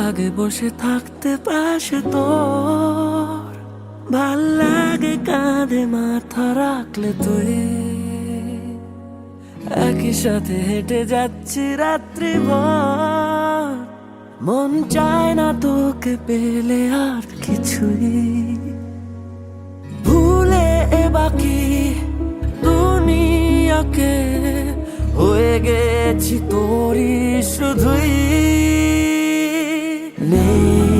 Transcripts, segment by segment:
লাগে বসে থাকতে পাশে তোর। ভালো লাগে কাঁধে মাথা রাখলে তুই। একই সাথে হেঁটে যাচ্ছি রাত্রি ভর। মন চায় না তোকে পেলে আর কিছুই। ভুলে এ বাকি দুনিয়াকে। হয়ে গেছি তোরই শুধুই। নে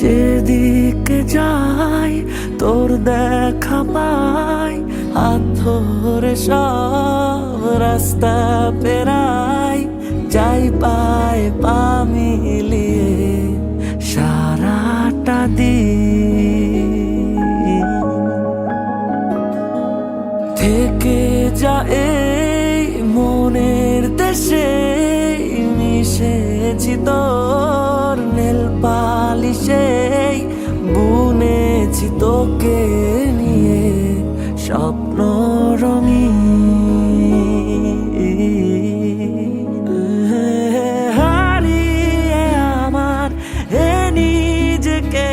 যেদিকে যাই, তোর দেখা পাই, হাত ধরে সব রাস্তা পেরাই, যাই পাই পা মিলিয়ে সারাটা দিন। থেকে যা এই মনের দেশে মিশেছি তোর নেল পালিশে বুনেছি তোকে নিয়ে স্বপ্ন রঙি হারিয়ে আমার হে নিজেকে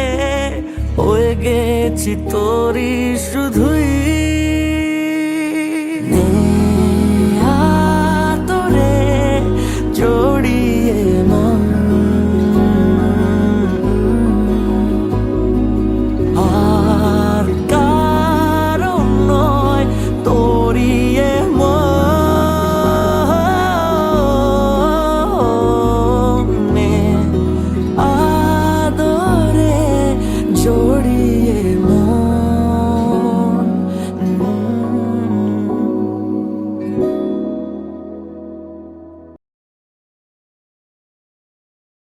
হয়ে গেছি তোরই শুধুই